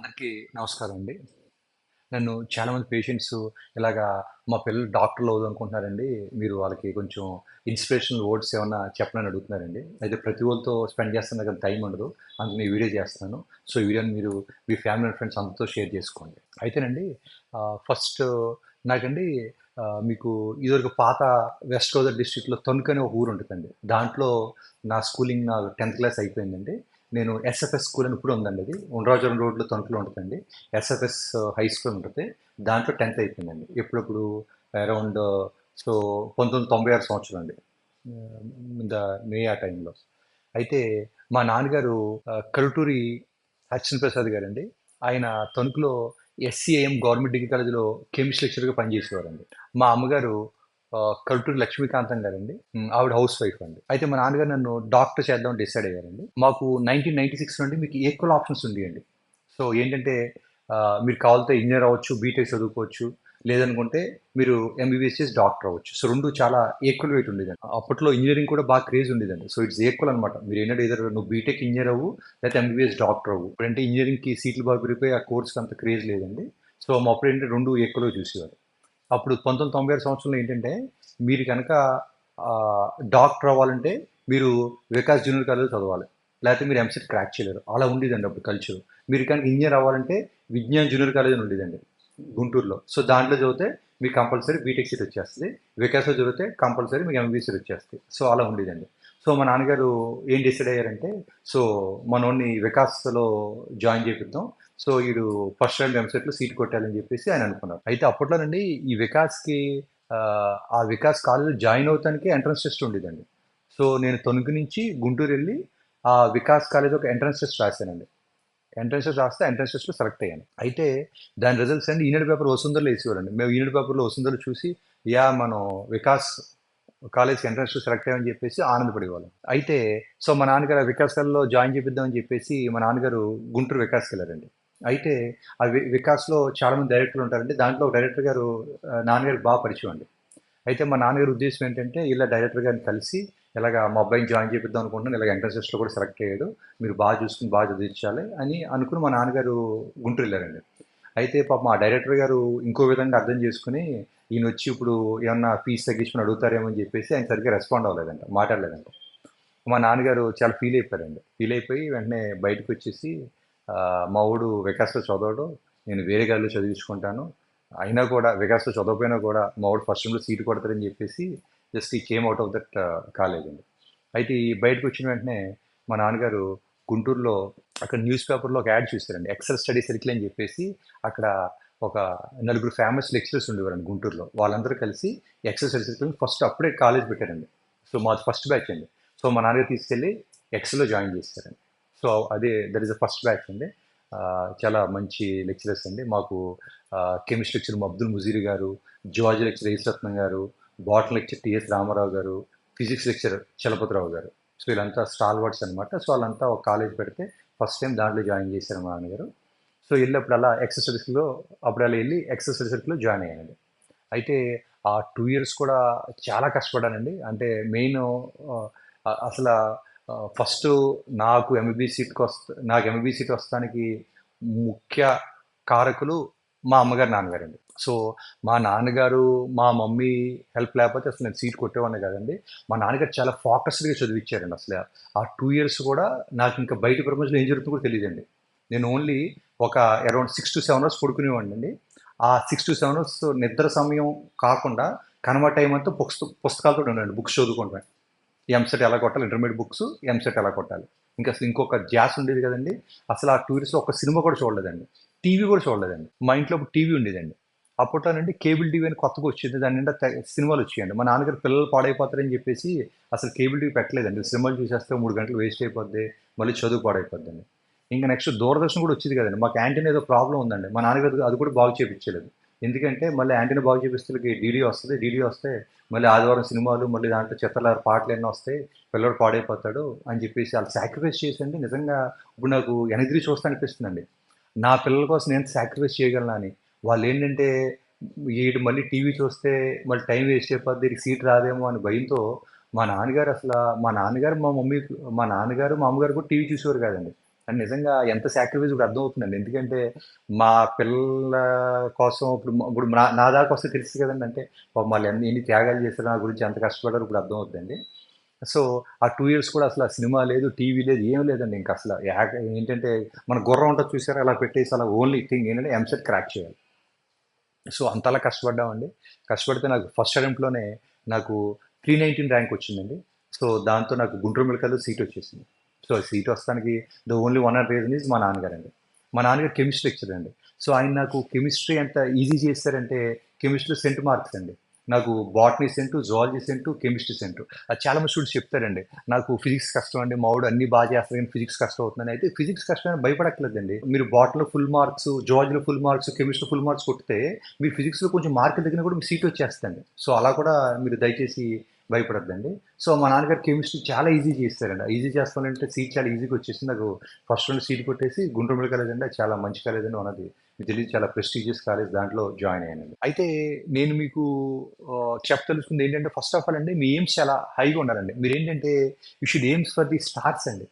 అందరికీ నమస్కారం అండి. నన్ను చాలామంది పేషెంట్స్ ఇలాగా మా పిల్లలు డాక్టర్లు అవుదనుకుంటున్నారండి అనుకుంటున్నారండి. మీరు వాళ్ళకి కొంచెం ఇన్స్పిరేషనల్ వర్డ్స్ ఏమైనా చెప్పనని అడుగుతున్నారండి. అయితే ప్రతి వాళ్ళతో స్పెండ్ చేస్తాను నాకు టైం ఉండదు. అందుకని ఈ వీడియో చేస్తున్నాను. సో ఈ వీడియోని మీరు మీ ఫ్యామిలీ అండ్ ఫ్రెండ్స్ అందరితో షేర్ చేసుకోండి. అయితేనండి ఫస్ట్ నాకండి మీకు ఇదివరకు పాత వెస్ట్ గోదావరి డిస్ట్రిక్ట్లో తణుకు అనే ఒక ఊరు ఉంటుందండి. దాంట్లో నా స్కూలింగ్ నా టెన్త్ క్లాస్ అయిపోయిందండి. నేను ఎస్ఎఫ్ఎస్ స్కూల్ అని ఇప్పుడు ఉందండి అది ఉండ్రాజవరం రోడ్లో తణుకులో ఉంటుందండి. ఎస్ఎఫ్ఎస్ హై స్కూల్ ఉంటుంది దాంట్లో టెన్త్ అయిపోయిందండి. ఎప్పుడప్పుడు అరౌండ్ సో uh, పంతొమ్మిది తొంభై ఆరు సంవత్సరం అండి uh, ద మే ఆ టైంలో. అయితే మా నాన్నగారు uh, కలుటూరి కరుటూరి ప్రసాద్ గారండి. ఆయన తణుకులో ఎస్సీఐఎం గవర్నమెంట్ డిగ్రీ కాలేజీలో కెమిస్ట్రీ లెక్చర్గా పనిచేసేవారండి. మా అమ్మగారు ఆ, లక్ష్మీకాంతం గారండి. ఆవిడ హౌస్ వైఫ్ అండి. అయితే మా నాన్నగారు నన్ను డాక్టర్ చేద్దాం డిసైడ్ అయ్యారండి. మాకు నైన్టీన్ నైన్టీ సిక్స్ నుండి మీకు ఈక్వల్ ఆప్షన్స్ ఉండేయండి. సో ఏంటంటే మీరు కావాలితే ఇంజనీర్ అవ్వచ్చు బీటెక్ చదువుకోవచ్చు లేదనుకుంటే మీరు ఎంబీబీఎస్ చేసి డాక్టర్ అవ్వచ్చు. సో రెండు చాలా ఈక్వల్ వెయిట్ ఉండేదండి. అప్పట్లో ఇంజనీరింగ్ కూడా బాగా క్రేజ్ ఉండేదండి. సో ఇట్స్ ఈక్వల్ అనమాట మీరు ఏంటంటే ఇద్దరు నువ్వు బీటెక్ ఇంజనీర్ అవ్వు లేకపోతే ఎంబీబీఎస్ డాక్టర్ అవ్వు. అంటే ఇంజనీరింగ్కి సీట్లు బాగా పెరిగిపోయి ఆ కోర్స్కి అంత క్రేజ్ లేదండి. సో మా అప్పుడు ఏంటంటే రెండు ఈక్వల్గా చూసేవారు. అప్పుడు పంతొమ్మిది తొంభై ఆరు సంవత్సరంలో ఏంటంటే మీరు కనుక డాక్టర్ అవ్వాలంటే మీరు వికాస్ జూనియర్ కాలేజ్ చదవాలి. లేకపోతే మీరు ఎంసెట్ క్రాక్ చేయలేరు. అలా ఉండేదండి అప్పుడు కల్చర్ మీరు కనుక ఇంజనీర్ అవ్వాలంటే విజ్ఞాన్ జూనియర్ కాలేజ్ అని ఉండేదండి గుంటూరులో. సో దాంట్లో చదివితే మీకు కంపల్సరీ బీటెక్ సీట్ వచ్చేస్తుంది. వికాస్లో చదివితే కంపల్సరీ మీకు ఎంబీబీ సీట్ వచ్చేస్తుంది. సో అలా ఉండేదండి. సో మా నాన్నగారు ఏం డిసైడ్ అయ్యారంటే సో మనోడిని వికాస్లో జాయిన్ చేపిద్దాం. సో వీడు ఫస్ట్ ర్యాంక్ ఎంసెట్లో సీట్ కొట్టాలని చెప్పేసి ఆయన అనుకున్నారు. అయితే అప్పట్లోనండి ఈ వికాస్కి ఆ, వికాస్ కాలేజ్ జాయిన్ అవుతానికి ఎంట్రన్స్ టెస్ట్ ఉండేదండి. సో నేను తణుకు నుంచి గుంటూరు వెళ్ళి ఆ వికాస్ కాలేజ్ ఒక ఎంట్రన్స్ టెస్ట్ రాశానండి. ఎంట్రన్స్ టెస్ట్ రాస్తే ఎంట్రన్స్ టెస్ట్లో సెలెక్ట్ అయ్యాను. అయితే దాని రిజల్ట్స్ అండి ఈనాడు పేపర్ వసుంధరలో వేసేవారండి మేము ఈనాడు పేపర్లో వసుంధరలో చూసి యా మనం వికాస్ కాలేజ్కి ఎంట్రన్స్ సెలెక్ట్ అయ్యామని చెప్పేసి ఆనందపడేవాళ్ళం. అయితే సో మా నాన్నగారు ఆ వికాస్ కాలేజ్లో జాయిన్ చేపిద్దామని చెప్పేసి మా నాన్నగారు గుంటూరు వికాస్కి వెళ్ళారండి. అయితే ఆ వికాస్లో చాలామంది డైరెక్టర్లు ఉంటారండి. దాంట్లో డైరెక్టర్ గారు నాన్నగారికి బాగా పరిచయం అండి. అయితే మా నాన్నగారి ఉద్దేశం ఏంటంటే ఇలా డైరెక్టర్ గారిని కలిసి ఇలాగ మా అబ్బాయిని జాయిన్ చేపిద్దాం అనుకుంటున్నాను ఇలాగ ఎంట్రన్స్ టెస్ట్లో కూడా సెలెక్ట్ అయ్యాడు మీరు బాగా చూసుకుని బాగా చదివించాలి అని అనుకుని మా నాన్నగారు గుంటూరు వెళ్ళారండి. అయితే పాప మా డైరెక్టర్ గారు ఇంకో విధంగా అర్థం చేసుకుని ఈయన వచ్చి ఇప్పుడు ఏమన్నా ఫీజు తగ్గించుకుని అడుగుతారేమో అని చెప్పేసి ఆయన సరిగ్గా రెస్పాండ్ అవ్వలేదంట మాట్లాడలేదంట. మా నాన్నగారు చాలా ఫీల్ అయిపోయారండి. ఫీల్ అయిపోయి వెంటనే బయటకు వచ్చేసి మా ఊడు వికాస్లో చదవడు. నేను వేరే గారిలో చదివించుకుంటాను. అయినా కూడా వికాస్లో చదవకపోయినా కూడా మా వాడు ఫస్ట్ టైంలో సీట్ కొడతారని చెప్పేసి జస్ట్ ఈ came out of that college అండి. అయితే ఈ బయటకు వచ్చిన వెంటనే మా నాన్నగారు గుంటూరులో అక్కడ న్యూస్ పేపర్లో ఒక యాడ్ చూశారండి. ఎక్సెల్ స్టడీ సర్కిల్ అని చెప్పేసి అక్కడ ఒక నలుగురు ఫేమస్ లెక్చరర్స్ ఉండేవారండి గుంటూరులో. వాళ్ళందరూ కలిసి ఎక్సెల్ స్టడీ సర్కిల్ ఫస్ట్ అప్పుడే కాలేజ్ పెట్టారండి. సో మాది ఫస్ట్ బ్యాచ్ అండి. సో మా నాన్నగారు తీసుకెళ్ళి ఎక్సెల్లో జాయిన్ చేస్తారండి సో అదే that is the first batch అండి. చాలా మంచి లెక్చరర్స్ అండి. మాకు కెమిస్ట్రీ లెక్చర్ అబ్దుల్ ముజీర్ గారు జువాలజీ లెక్చర్ ఈశ్వరత్నం గారు బాటల్ లెక్చర్ టిఎస్ రామారావు గారు ఫిజిక్స్ లెక్చర్ చలపతిరావు గారు. సో వీళ్ళంతా స్టాల్ వర్డ్స్ అనమాట సో వాళ్ళంతా ఒక కాలేజ్ పెడితే ఫస్ట్ టైం దాంట్లో జాయిన్ చేశారు మా నాన్నగారు. సో వెళ్ళినప్పుడు అలా ఎక్సెసరీస్లో అప్పుడు అలా వెళ్ళి ఎక్సెసరీస్లో జాయిన్ అయ్యానండి. అయితే ఆ టూ ఇయర్స్ కూడా చాలా కష్టపడ్డానండి. అంటే మెయిన్ అసలు ఫస్ట్ నాకు ఎంబీబీ సీట్కి వస్తా నాకు ఎంబీబీ సీట్ వస్తానికి ముఖ్య కారకులు మా అమ్మగారు నాన్నగారండి. సో మా నాన్నగారు మా మమ్మీ హెల్ప్ లేకపోతే అసలు నేను సీట్ కొట్టేవాడిని కాదండి. మా నాన్నగారు చాలా ఫోకస్డ్గా చదివించారండి అసలు. ఆ టూ ఇయర్స్ కూడా నాకు ఇంకా బయట ప్రపంచంలో ఏం జరుగుతుందో కూడా తెలియదండి. నేను ఓన్లీ ఒక around six to seven hours పడుకునేవాడిని అండి. ఆ సిక్స్ టు సెవెన్ అవర్స్ నిద్ర సమయం కాకుండా కనవ టైం అంతా పుస్తక పుస్తకాలతో ఉండండి బుక్స్ చదువుకుంటాను ఎంసెట్ ఎలా కొట్టాలి? ఇంటర్మీడియట్ బుక్స్ ఎంసెట్ ఎలా కొట్టాలి? ఇంకా అసలు ఇంకొక జాస్ ఉండేది కదండి. అసలు ఆ టూరిస్ట్లో ఒక సినిమా కూడా చూడలేదండి. టీవీ కూడా చూడలేదండి. మా ఇంట్లో ఒక టీవీ ఉండేదండి. అప్పట్లోనండి కేబుల్ టీవీ అని కొత్తగా వచ్చింది. దాని నిండా సినిమాలు వచ్చాయండి. మా నాన్నగారు పిల్లలు పాడైపోతారని చెప్పేసి అసలు కేబుల్ టీవీ పెట్టలేదండి. సినిమాలు చూసేస్తే మూడు గంటలు వేస్ట్ అయిపోద్ది. మళ్ళీ చదువు పాడైపోద్దండి. ఇంకా నెక్స్ట్ దూరదర్శన్ కూడా వచ్చింది కదండి. మాకు యాంటీనా ఏదో ప్రాబ్లం ఉందండి. మా నాన్నగారు అది కూడా బాగు చేయించలేదు ఎందుకంటే మళ్ళీ యాంటీని బాగు చూపిస్తులకి డీడీ వస్తుంది. డీడీ వస్తే మళ్ళీ ఆదివారం సినిమాలు మళ్ళీ దాంట్లో చిత్రల పాటలు ఎన్నో వస్తాయి పిల్లడు పాడైపోతాడు అని చెప్పేసి వాళ్ళు సాక్రిఫైస్ చేసండి. నిజంగా ఇప్పుడు నాకు వెనదిరి చూస్తే అనిపిస్తుందండి నా పిల్లల కోసం నేను సాక్రిఫైస్ చేయగలను అని. వాళ్ళు ఏంటంటే వీడు మళ్ళీ టీవీ చూస్తే మళ్ళీ టైం వేస్ట్ అయిపోద్ది సీట్ రాదేమో అని భయంతో మా నాన్నగారు అసలు మా నాన్నగారు మా మమ్మీ మా నాన్నగారు మా అమ్మగారు కూడా టీవీ చూసేవారు కాదండి. కానీ నిజంగా ఎంత సాక్రిఫైస్ కూడా అర్థమవుతుందండి ఎందుకంటే మా పిల్లల కోసం ఇప్పుడు ఇప్పుడు నా నా దాకా వస్తే తెలుసు కదండి. అంటే వాళ్ళు ఎన్ని ఎన్ని త్యాగాలు చేశారు నా గురించి ఎంత కష్టపడారు ఇప్పుడు అర్థమవుతుందండి సో ఆ టూ ఇయర్స్ కూడా అసలు ఆ సినిమా లేదు టీవీ లేదు ఏం లేదండి ఇంకా అసలు. యాక్- ఏంటంటే మన గుర్రం ఉంటుంది చూసారా? అలా పెట్టేసి అలా ఓన్లీ థింగ్ ఏంటంటే ఎంసెట్ క్రాక్ చేయాలి. సో అంతలా కష్టపడ్డామండి. కష్టపడితే నాకు ఫస్ట్ అటెంప్ట్లోనే నాకు త్రీ నైన్టీన్ ర్యాంక్ వచ్చిందండి. సో దాంతో నాకు గుంటూరు మిల్కల్లో సీట్ వచ్చేసింది. So seat వస్తానికి the only one and reason is మా నాన్నగారండి. మా నాన్నగారు కెమిస్ట్రీ లెక్చర్ అండి. సో ఆయన నాకు కెమిస్ట్రీ ఎంత ఈజీ చేస్తారంటే కెమిస్ట్రీ సెంట్ మార్క్స్ అండి. నాకు botany cent zoology cent chemistry cent. అది చాలా మంది స్టూడెంట్స్ చెప్తారండి. నాకు ఫిజిక్స్ కష్టం అండి. మావుడు అన్ని బాగా చేస్తారు కానీ ఫిజిక్స్ కష్టం అవుతుందని. అయితే ఫిజిక్స్ కష్టం అని భయపడక్కర్లేదండి. మీరు బాటలో full marks జువాలజీలో full marks chemistry full marks కొడితే మీ ఫిజిక్స్లో కొంచెం మార్కులు తగ్గినా కూడా మీ సీట్ వచ్చేస్తుంది సో అలా కూడా మీరు దయచేసి భయపడద్దండి. సో మా నాన్నగారు కెమిస్ట్రీ చాలా ఈజీ చేస్తారండి. ఈజీ చేస్తానంటే సీట్ చాలా ఈజీగా వచ్చేసి నాకు ఫస్ట్ రెండు సీట్ కొట్టేసి గుంటూరు కాలేజ్ అండి చాలా మంచి కాలేజ్ అండి. ఉన్నది మీకు తెలియదు చాలా ప్రెస్టీజియస్ కాలేజ్ దాంట్లో జాయిన్ అయ్యానండి. అయితే నేను మీకు ఆ, చెప్ తెలుసుకుంది ఏంటంటే ఫస్ట్ ఆఫ్ ఆల్ అండి మీ ఎయిమ్స్ చాలా హైగా ఉండాలండి. మీరు ఏంటంటే you should aims for the stars అండి.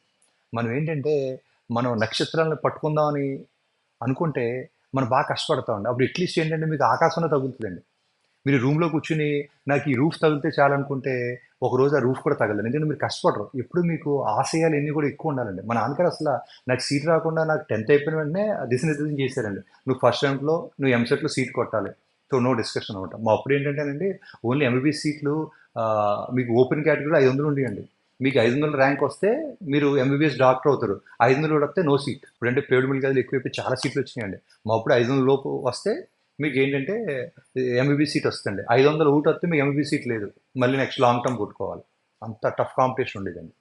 మనం ఏంటంటే మనం నక్షత్రాలను పట్టుకుందామని అనుకుంటే మనం బాగా కష్టపడతామండి. అప్పుడు అట్లీస్ట్ ఏంటంటే మీకు ఆకాశంలో తగులుతుందండి. మీరు రూమ్లో కూర్చుని నాకు ఈ రూఫ్ తగిలితే చాలనుకుంటే ఒక రోజు ఆ రూఫ్ కూడా తగలదు. ఎందుకంటే మీరు కష్టపడరు. ఎప్పుడు మీకు ఆశయాలు ఎన్ని కూడా ఎక్కువ ఉండాలండి. మన నాన్నగారు అసలు నాకు సీట్ రాకుండా నాకు టెన్త్ అయిపోయిన వెంటనే దిశనిర్దేశం చేశారండి. నువ్వు ఫస్ట్ ర్యాంక్లో నువ్వు ఎంసెట్లో సీట్ కొట్టాలి. సో నో డిస్కషన్ అనమాట. మా అప్పుడు ఏంటంటేనండి ఓన్లీ ఎంబీబీఎస్ సీట్లు మీకు ఓపెన్ కేటగిరీలో ఐదు వందలు ఉండేయండి. మీకు ఐదు వందల ర్యాంక్ వస్తే మీరు ఎంబీబీఎస్ డాక్టర్ అవుతారు. ఐదు వందలు కూడా వస్తే నో సీట్. ఇప్పుడంటే పేడు మిల్ గదులు ఎక్కువైపోయి చాలా సీట్లు వచ్చినాయండి. మా అప్పుడు ఐదు వందల లోపు వస్తే మీకు ఏంటంటే ఎంబీబీ సీట్ వస్తుంది ఐదు వందల ఊట వస్తే మీకు ఎంబీబీ సీట్ లేదు. మళ్ళీ నెక్స్ట్ లాంగ్ టర్మ్ కొట్టుకోవాలి. అంత టఫ్ కాంపిటీషన్ ఉండేదండి.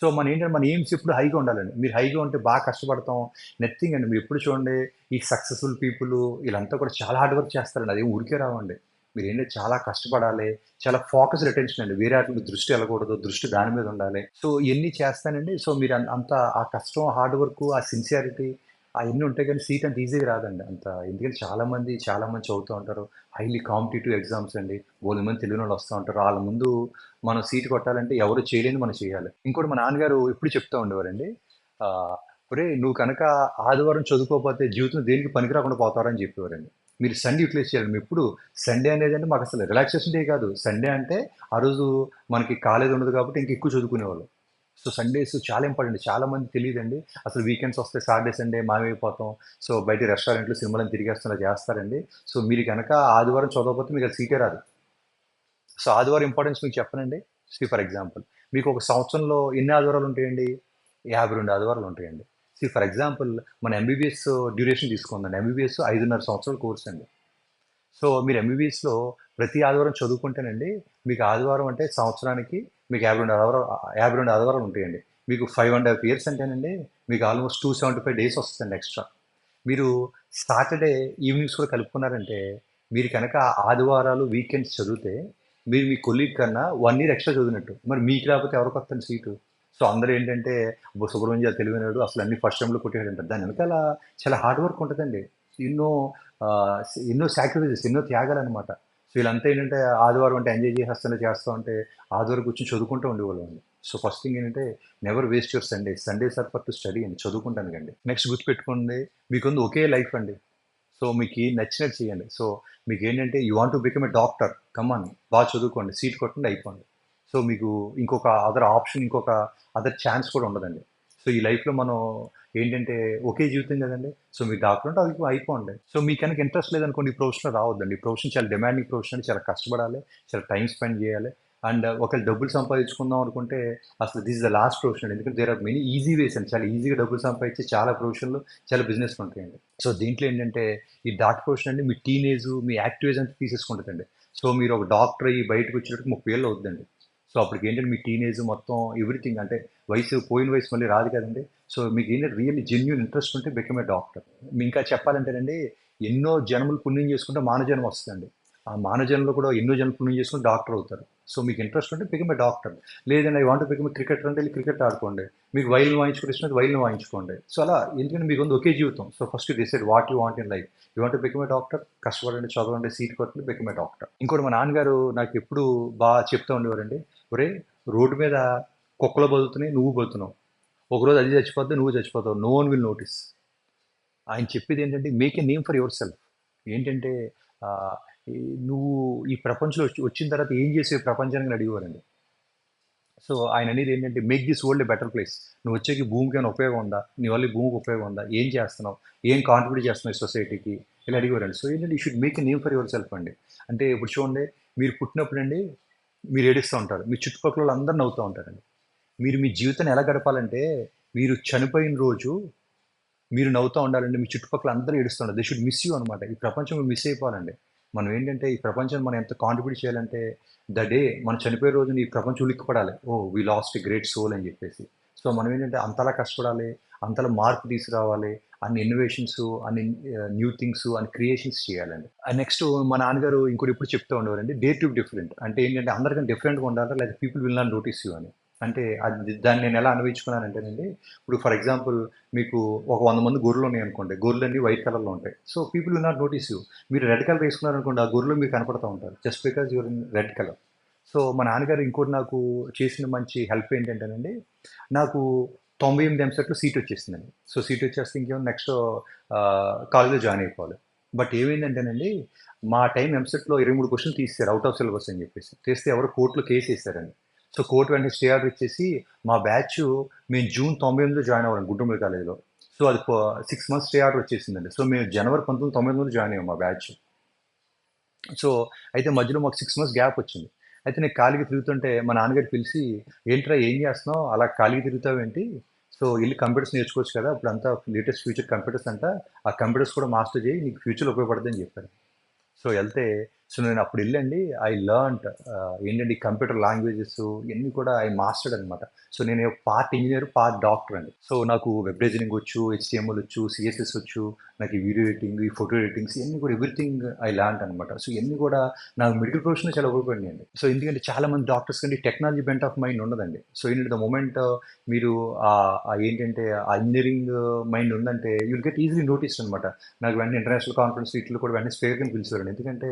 సో మన ఏంటంటే మన ఎయిమ్స్ ఎప్పుడు హైగా ఉండాలండి. మీరు హైగా ఉంటే బాగా కష్టపడతాం. నెత్తింగ్ అండి. మీరు ఎప్పుడు చూడండి ఈ సక్సెస్ఫుల్ పీపుల్ వీళ్ళంతా కూడా చాలా హార్డ్ వర్క్ చేస్తారండి. అది ఊరికే రావండి. మీరు ఏంటంటే చాలా కష్టపడాలి. చాలా ఫోకస్ అటెన్షన్ అండి. వేరే వాటి మీద దృష్టి వెళ్ళకూడదు. దృష్టి దాని మీద ఉండాలి. సో ఇవన్నీ చేస్తానండి. సో మీరు అంత ఆ కష్టం హార్డ్ వర్క్ ఆ సిన్సియారిటీ అవన్నీ ఉంటాయి కానీ సీట్ అంత ఈజీగా రాదండి అంత. ఎందుకంటే చాలామంది చాలామంది చాలా చదువుతూ ఉంటారు. హైలీ కాంపిటేటివ్ ఎగ్జామ్స్ అండి. బోధ మంది తెలియని వాళ్ళు వస్తూ ఉంటారు. వాళ్ళ ముందు మనం సీట్ కొట్టాలంటే ఎవరు చేయలేని మనం చేయాలి. ఇంకోటి మా నాన్నగారు ఎప్పుడు చెప్తూ ఉండేవారండి ఒరే నువ్వు కనుక ఆదివారం చదువుకోకపోతే జీవితం దేనికి పనికి రాకుండా పోతారని చెప్పేవారండి. మీరు సండే యూటిలైజ్ చేయాలి. మేము ఎప్పుడు సండే అనేది అంటే మాకు అసలు రిలాక్సేషన్ డే కాదు. సండే అంటే ఆ రోజు మనకి కాలేజ్ ఉండదు కాబట్టి ఇంక ఎక్కువ చదువుకునేవాళ్ళు. సో సండేస్ చాలా ఇంపార్టెంట్ చాలా మంది తెలియదండి అసలు వీకెండ్స్ వస్తే సాటర్డే సండే మామైపోతాం సో బయట రెస్టారెంట్లు సినిమాలను తిరిగేస్తున్నా చేస్తారండి. సో మీరు కనుక ఆదివారం చదవకపోతే మీకు అది సీటే రాదు. సో ఆదివారం ఇంపార్టెన్స్ మీకు చెప్పనండి. సి ఫర్ ఎగ్జాంపుల్ మీకు ఒక సంవత్సరంలో ఎన్ని ఆదివారాలు ఉంటాయండి? యాభై రెండు ఆదివారాలు ఉంటాయండి. సి ఫర్ ఎగ్జాంపుల్ మన ఎంబీబీఎస్ డ్యూరేషన్ తీసుకుందండి ఎంబీబీఎస్ ఐదున్నర సంవత్సరాల కోర్స్ అండి. సో మీరు ఎంబీబీఎస్లో ప్రతి ఆదివారం చదువుకుంటేనండి మీకు ఆదివారం అంటే సంవత్సరానికి మీకు యాభై రెండు ఆదివారాలు యాభై రెండు ఆదివారాలు ఉంటాయండి. మీకు ఫైవ్ అండ్ హాఫ్ ఇయర్స్ అంటేనండి మీకు almost two seventy five days వస్తుందండి ఎక్స్ట్రా మీరు సాటర్డే ఈవినింగ్స్ కూడా కలుపుకున్నారంటే మీరు కనుక ఆదివారాలు వీకెండ్స్ చదివితే మీరు మీ కొలీగ్ కన్నా వన్ ఇయర్ ఎక్స్ట్రా చదివినట్టు. మరి మీకు రాకపోతే ఎవరికి వస్తుంది సీటు? సో అందరూ ఏంటంటే సుబ్రహ్మణ్య తెలివినాడు అసలు అన్ని ఫస్ట్ టైంలో కొట్టేటంటారు దాని వెనకాల చాలా హార్డ్ వర్క్ ఉంటుందండి. ఎన్నో ఎన్నో సాక్రిఫైజెస్ ఎన్నో త్యాగాలు అనమాట వీళ్ళంతా ఏంటంటే ఆదివారం అంటే ఎంజాయ్ చేసేస్తానే చేస్తూ ఉంటే ఆదివారం కూర్చొని చదువుకుంటూ ఉండేవాళ్ళం సో ఫస్ట్ థింగ్ ఏంటంటే never waste your Sunday Sundays. Are for to study అండి చదువుకుంటాను కండి. నెక్స్ట్ గుర్తుపెట్టుకోండి మీకుంది ఒకే లైఫ్ అండి. సో మీకు నచ్చినట్టు చేయండి. సో మీకు ఏంటంటే you want to become a doctor. Come on బాగా చదువుకోండి సీట్ కొట్టండి అయిపోండి. సో మీకు ఇంకొక అదర్ ఆప్షన్ ఇంకొక అదర్ ఛాన్స్ కూడా ఉండదండి. సో ఈ లైఫ్లో మనం ఏంటంటే ఒకే జీవితం కదండి. సో మీ డాక్టర్ ఉంటే అది అయిపోండి. సో మీకు కనుక ఇంట్రెస్ట్ లేదనుకోండి ఈ ప్రొఫెషన్ రావద్దండి. ఈ ప్రొఫెషన్ చాలా డిమాండింగ్ ప్రొఫెషన్ చాలా కష్టపడాలి. చాలా టైం స్పెండ్ చేయాలి. అండ్ ఒకవేళ డబ్బులు సంపాదించుకుందాం అనుకుంటే అసలు this is the last profession ఎందుకంటే there are many easy ways అండి. చాలా ఈజీగా డబ్బులు సంపాదించే చాలా ప్రొఫెషన్లు చాలా బిజినెస్ ఉంటాయండి. సో దీంట్లో ఏంటంటే ఈ డాక్టర్ ప్రొఫెషన్ అండి మీ టీనేజ్ మీ యాక్టివేజ్ అంతా తీసేసుకుంటుందండి. సో మీరు ఒక డాక్టర్ అయ్యి బయటకు వచ్చేటప్పుడు ముప్పై ఏళ్ళు అవుతుందండి. సో అప్పటికి ఏంటంటే మీ టీనేజ్ మొత్తం ఎవ్రీథింగ్ అంటే వయసు పోయిన వయసు మళ్ళీ రాదు కదండి. సో మీకు ఏంటంటే రియల్లీ జెన్యున్ ఇంట్రెస్ట్ ఉంటే బికమ్ ఏ డాక్టర్ ఇంకా చెప్పాలంటేనండి ఎన్నో జన్మలు పుణ్యం చేసుకుంటే మానజన్మ వస్తుందండి. ఆ మానజన్మలో కూడా ఎన్నో జన్మలు పుణ్యం చేసుకుని డాక్టర్ అవుతారు. సో మీకు ఇంట్రెస్ట్ ఉంటే బికమ్ ఏ డాక్టర్ లేదండి ఐ వాంట్ బికమ్ క్రికెటర్ అంటే వెళ్ళి క్రికెట్ ఆడుకోండి. మీకు వైల్ని వాయించుకుంటే వైల్ని వాయించుకోండి. సో అలా ఎందుకంటే మీకు ఉంది ఒకే జీవితం. So first decide what you want in life you want become a doctor కష్టపడండి చదవండి సీట్ కొట్టండి బికమ్ ఏ డాక్టర్ ఇంకోటి మా నాన్నగారు నాకు ఎప్పుడు బాగా చెప్తూ ఉండేవారండి ఒరే రోడ్డు మీద కుక్కలు బతుకుతున్నాయి నువ్వు బతుకుతున్నావు. ఒకరోజు అది చచ్చిపోతే నువ్వు చచ్చిపోతావు. నో వన్ విల్ నోటీస్ ఆయన చెప్పేది ఏంటంటే make a name for yourself ఏంటంటే నువ్వు ఈ ప్రపంచంలో వచ్చి వచ్చిన తర్వాత ఏం చేసే ప్రపంచానికి అడిగేవారండి. సో ఆయన అనేది ఏంటంటే make this world a better place నువ్వు వచ్చేకి భూమికి ఏమైనా ఉపయోగం ఉందా? నీ వల్ల భూమికి ఉపయోగం ఉందా? ఏం చేస్తున్నావు? ఏం కాంట్రిబ్యూట్ చేస్తున్నావు సొసైటీకి ఇలా అడిగేవారండి. సో ఏంటంటే you should make a name for yourself అండి. అంటే ఇప్పుడు చూడండి మీరు పుట్టినప్పుడు అండి మీరు ఏడుస్తూ ఉంటారు. మీ చుట్టుపక్కల అందరూ నవ్వుతూ ఉంటారండి. మీరు మీ జీవితాన్ని ఎలా గడపాలంటే మీరు చనిపోయిన రోజు మీరు నవ్వుతూ ఉండాలండి మీ చుట్టుపక్కల అందరూ ఏడుస్తుంటారు దే షుడ్ మిస్ యూ అనమాట ఈ ప్రపంచం మిస్ అయిపోవాలండి. మనం ఏంటంటే ఈ ప్రపంచం మనం ఎంత కాంట్రిబ్యూట్ చేయాలంటే ద డే మనం చనిపోయే రోజున ఈ ప్రపంచం ఉలిక్కిపడాలి. Oh we lost great soul అని చెప్పేసి. సో మనం ఏంటంటే అంతలా కష్టపడాలి అంతలా మార్పు తీసుకురావాలి అన్ని ఇన్నోవేషన్స్ అన్ని న్యూ థింగ్స్ అన్ని క్రియేషన్స్ చేయాలండి. నెక్స్ట్ మా నాన్నగారు ఇంకోటి ఇప్పుడు చెప్తూ ఉండేవారండి డే టు డిఫరెంట్ అంటే ఏంటంటే అందరికీ డిఫరెంట్గా ఉండాలి లేదా people will not notice you అని. అంటే అది దాన్ని నేను ఎలా అనుభవించుకున్నానంటేనండి ఇప్పుడు ఫర్ ఎగ్జాంపుల్ మీకు ఒక వంద మంది గొర్రెలు ఉన్నాయి అనుకోండి గొర్రెలు అన్ని వైట్ కలర్లో ఉంటాయి. So people will not notice you మీరు రెడ్ కలర్ వేసుకున్నారు అనుకోండి ఆ గొర్రెలు మీకు కనపడుతూ ఉంటారు just because your in red colour so మా నాన్నగారు ఇంకోటి నాకు చేసిన మంచి హెల్ప్ ఏంటంటేనండి నాకు తొంభై ఎనిమిది ఎంసెట్లో సీట్ వచ్చేసిందండి. సో సీట్ వచ్చేస్తే ఇంకేమో నెక్స్ట్ కాలేజ్లో జాయిన్ అయిపోవాలి. బట్ ఏమైందంటేనండి మా టైం ఎంసెట్లో ఇరవై మూడు క్వశ్చన్లు తీస్తారు అవుట్ ఆఫ్ సిలబస్ అని చెప్పేసి. తీస్తే ఎవరు కోర్టులో కేసు వేస్తారండి సో కోర్టు వెంటనే స్టే ఆర్డర్ ఇచ్చేసి మా బ్యాచ్ మేము జూన్ తొంభై ఎనిమిదిలో జాయిన్ అవ్వాలి గుంటూరు కాలేజీలో. సో అది సిక్స్ మంత్స్ స్టే ఆర్డర్ వచ్చేసిందండి. సో మేము జనవరి పంతొమ్మిది తొంభై ఎనిమిదిలో జాయిన్ అయ్యాం మా బ్యాచ్. సో అయితే మధ్యలో మాకు సిక్స్ మంత్స్ గ్యాప్ వచ్చింది. అయితే నేను ఖాళీగా తిరుగుతుంటే మా నాన్నగారు పిలిచి ఏంట్రా ఏం చేస్తున్నావు? అలా ఖాళీగా తిరుగుతావు ఏంటి సో వెళ్ళి కంప్యూటర్స్ నేర్చుకోవచ్చు కదా ఇప్పుడు అంతా లేటెస్ట్ ఫ్యూచర్ కంప్యూటర్స్ అంట. ఆ కంప్యూటర్స్ కూడా మాస్టర్ చేయి నీకు ఫ్యూచర్లో ఉపయోగపడుతుందని చెప్పారు. సో వెళ్తే సో నేను అప్పుడు వెళ్ళండి. ఐ లర్న్ట్ ఏంటంటే కంప్యూటర్ లాంగ్వేజెస్ ఇవన్నీ కూడా ఐ మాస్టర్డ్ అనమాట సో నేను పార్ట్ ఇంజనీర్ పార్ట్ డాక్టర్ అండి. సో నాకు వెబ్ డిజైనింగ్ వచ్చు హెచ్టిఎంఎల్ వచ్చు సిఎస్ఎస్ వచ్చు నాకు వీడియో ఎడిటింగ్ ఈ ఫోటో ఎడిటింగ్స్ ఇవన్నీ కూడా ఎవ్రీథింగ్ ఐ లర్న్ అనమాట సో ఇవన్నీ కూడా నాకు మెడికల్ ప్రొఫెషన్ చాలా ఉపయోగపడినాయండి సో ఎందుకంటే చాలా మంది డాక్టర్స్ కంటే టెక్నాలజీ బెంట్ ఆఫ్ మైండ్ ఉండదండి. సో ఏంటంటే ద మూమెంట్ మీరు ఏంటంటే ఆ ఇంజనీరింగ్ మైండ్ ఉందంటే యూల్ గెట్ ఈజీలీ నోటీస్ అనమాట నాకు వెంటనే ఇంటర్నేషనల్ కాన్ఫరెన్స్ వీటిలో కూడా వెంటనే స్పేర్ అని పిలిచేవారండి. ఎందుకంటే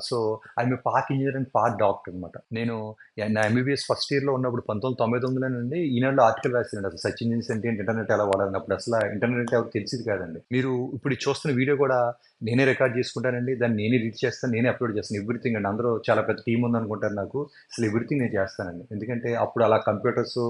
సో ఆమె పాక్ ఇంజనీర్ అండ్ పాక్ డాక్టర్ అనమాట నేను నా ఎంబీబీఎస్ ఫస్ట్ ఇయర్లో ఉన్నప్పుడు పంతొమ్మిది తొంభై తొమ్మిదిలో నుండి ఈనాడులో ఆర్టికల్ రాసిందండి అసలు సర్చ్ ఇంజిన్స్ అంటే ఇంటర్నెట్ ఎలా వాడాలి అప్పుడు అసలు ఇంటర్నెట్ ఎవరు తెలిసింది కాదండి. మీరు ఇప్పుడు చూస్తున్న వీడియో కూడా నేనే రికార్డ్ చేసుకుంటానండి దాన్ని నేనే రీచ్ చేస్తాను నేనే అప్లోడ్ చేస్తాను ఎవ్రీథింగ్ అండి. అందరూ చాలా పెద్ద టీం ఉందనుకుంటారు నాకు. అసలు ఎవ్రీథింగ్ నేను చేస్తానండి. ఎందుకంటే అప్పుడు అలా కంప్యూటర్స్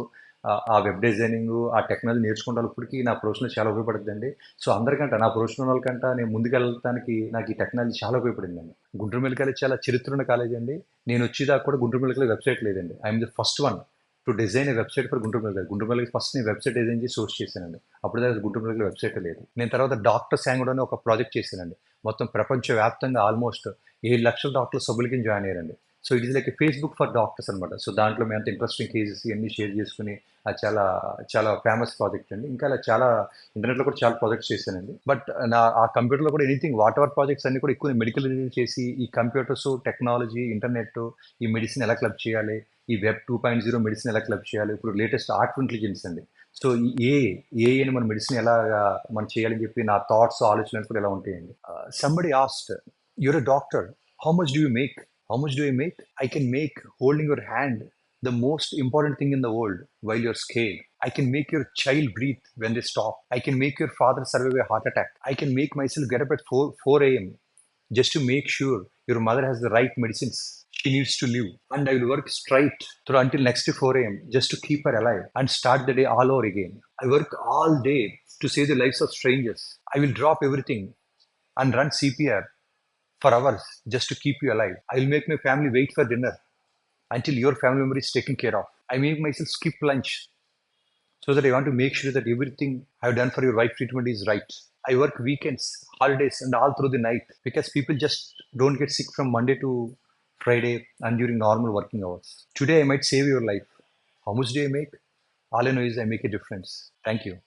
ఆ వెబ్ డిజైనింగ్ ఆ టెక్నాలజీ నేర్చుకుంటానప్పటికీ నా ప్రొఫెషన్ చాలా ఉపయోగపడుతుందండి. సో అందరికంటే నా ప్రొఫెషనల్ వాళ్ళకంటే నేను ముందుకెళ్ళడానికి నాకు ఈ టెక్నాలజీ చాలా ఉపయోగపడిందండి. గుంటూరు మెడికల్ కాలేజ్ చాలా చరిత్ర ఉన్న కాలేజ్ అండి. నేను వచ్చేదాకా కూడా గుంటూరు మెడికల్ వెబ్సైట్ లేదండి. I'm the first one to design a website for Guntur medical Guntur medical first నేను వెబ్సైట్ డిజైన్ చేసి సోర్స్ చేశానండి. అప్పుడు దాకా గుంటూరు మెడికల్ వెబ్సైట్ లేదు. నేను తర్వాత డాక్టర్ శాంగుడ్ అని ఒక ప్రాజెక్ట్ చేశానండి. మొత్తం ప్రపంచవ్యాప్తంగా ఆల్మోస్ట్ ఏడు లక్షల డాక్టర్లు సభ్యులకి జాయిన్ అయ్యారండి. So it is like Facebook for doctors అనమాట సో దాంట్లో మేము అంత ఇంట్రెస్టింగ్ కేసెస్ ఇవన్నీ షేర్ చేసుకుని అది చాలా చాలా ఫేమస్ ప్రాజెక్ట్ అండి. ఇంకా అలా చాలా ఇంటర్నెట్లో కూడా చాలా ప్రాజెక్ట్స్ చేశానండి. బట్ నా ఆ కంప్యూటర్లో కూడా ఎనీథింగ్ వాట్ ఎవర్ ప్రాజెక్ట్స్ అన్ని కూడా ఎక్కువ మెడికల్ రిలేటెడ్ చేసి ఈ కంప్యూటర్స్ టెక్నాలజీ ఇంటర్నెట్ ఈ మెడిసిన్ ఎలా క్లబ్ చేయాలి ఈ web two point zero medicine ఎలా క్లబ్ చేయాలి ఇప్పుడు లేటెస్ట్ ఆర్ట్ ఇంటెలిజెన్స్ అండి. సో ఈ ఏ ఏ అని మన మెడిసిన్ ఎలా మనం చేయాలని చెప్పి నా థాట్స్ ఆలోచనలు కూడా ఎలా ఉంటాయండి. Somebody asked your uh doctor how much do you make how much do I make? I can make holding your hand the most important thing in the world while you're scared. I can make your child breathe when they stop. I can make your father survive a heart attack. I can make myself get up at 4, 4 a.m. just to make sure your mother has the right medicines she needs to live. And I will work straight through until next 4 a.m. just to keep her alive and start the day all over again. I work all day to save the lives of strangers. I will drop everything and run CPR for hours just to keep you alive. I will make my family wait for dinner until your family member is taken care of. I make myself skip lunch so that I want to make sure that everything I've done for your wife treatment is right. I work weekends, holidays, and all through the night because people just don't get sick from Monday to Friday and during normal working hours. Today, I might save your life. How much do I make? All I know is I make a difference. Thank you.